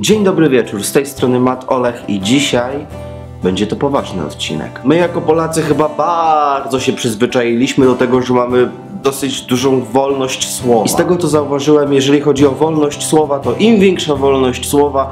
Dzień dobry wieczór, z tej strony Matt Olech i dzisiaj będzie to poważny odcinek. My jako Polacy chyba bardzo się przyzwyczailiśmy do tego, że mamy dosyć dużą wolność słowa. I z tego co zauważyłem, jeżeli chodzi o wolność słowa, to im większa wolność słowa,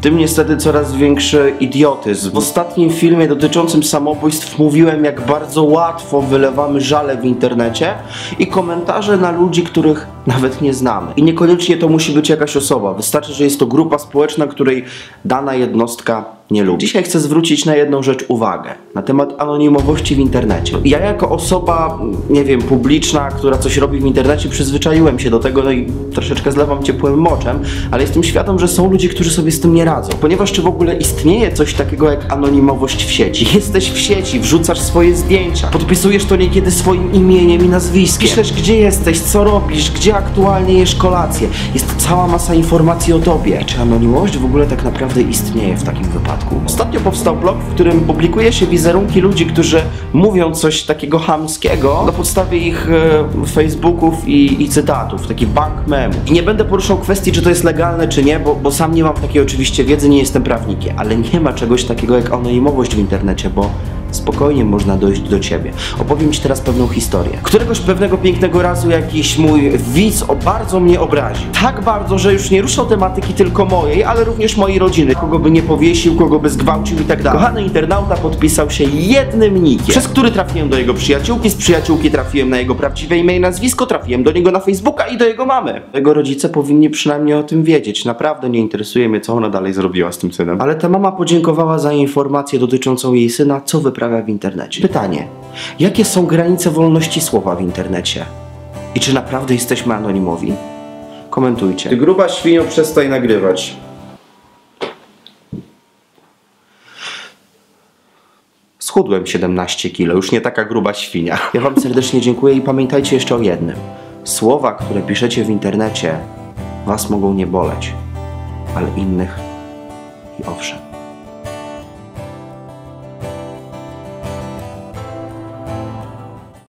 tym niestety coraz większy idiotyzm. W ostatnim filmie dotyczącym samobójstw mówiłem, jak bardzo łatwo wylewamy żale w internecie i komentarze na ludzi, których nawet nie znamy. I niekoniecznie to musi być jakaś osoba. Wystarczy, że jest to grupa społeczna, której dana jednostka nie lubi. Dzisiaj chcę zwrócić na jedną rzecz uwagę. Na temat anonimowości w internecie. Ja jako osoba, nie wiem, publiczna, która coś robi w internecie, przyzwyczaiłem się do tego, no i troszeczkę zlewam ciepłym moczem, ale jestem świadom, że są ludzie, którzy sobie z tym nie radzą. Ponieważ czy w ogóle istnieje coś takiego jak anonimowość w sieci? Jesteś w sieci, wrzucasz swoje zdjęcia, podpisujesz to niekiedy swoim imieniem i nazwiskiem. Piszesz, gdzie jesteś, co robisz, gdzie aktualnie jesz kolację. Jest cała masa informacji o tobie. Czy anonimowość w ogóle tak naprawdę istnieje w takim wypadku? Ostatnio powstał blog, w którym publikuje się wizerunki ludzi, którzy mówią coś takiego hamskiego na podstawie ich e, facebooków i, i cytatów, taki bank memów. I nie będę poruszał kwestii, czy to jest legalne, czy nie, bo, bo sam nie mam takiej oczywiście wiedzy, nie jestem prawnikiem, ale nie ma czegoś takiego jak anonimowość w internecie, bo spokojnie można dojść do ciebie. Opowiem ci teraz pewną historię. Któregoś pewnego pięknego razu jakiś mój widz o bardzo mnie obraził. Tak bardzo, że już nie ruszał tematyki tylko mojej, ale również mojej rodziny. Kogo by nie powiesił, kogo by zgwałcił i tak dalej. Kochany internauta podpisał się jednym nikiem, przez który trafiłem do jego przyjaciółki, z przyjaciółki trafiłem na jego prawdziwe imię i nazwisko, trafiłem do niego na Facebooka i do jego mamy. Jego rodzice powinni przynajmniej o tym wiedzieć. Naprawdę nie interesuje mnie, co ona dalej zrobiła z tym synem. Ale ta mama podziękowała za informację dotyczącą jej syna, co w internecie. Pytanie: jakie są granice wolności słowa w internecie? I czy naprawdę jesteśmy anonimowi? Komentujcie. Ty gruba świnio, przestań nagrywać. Schudłem 17 kilo, już nie taka gruba świnia. Ja Wam serdecznie dziękuję i pamiętajcie jeszcze o jednym. Słowa, które piszecie w internecie, Was mogą nie boleć, ale innych i owszem.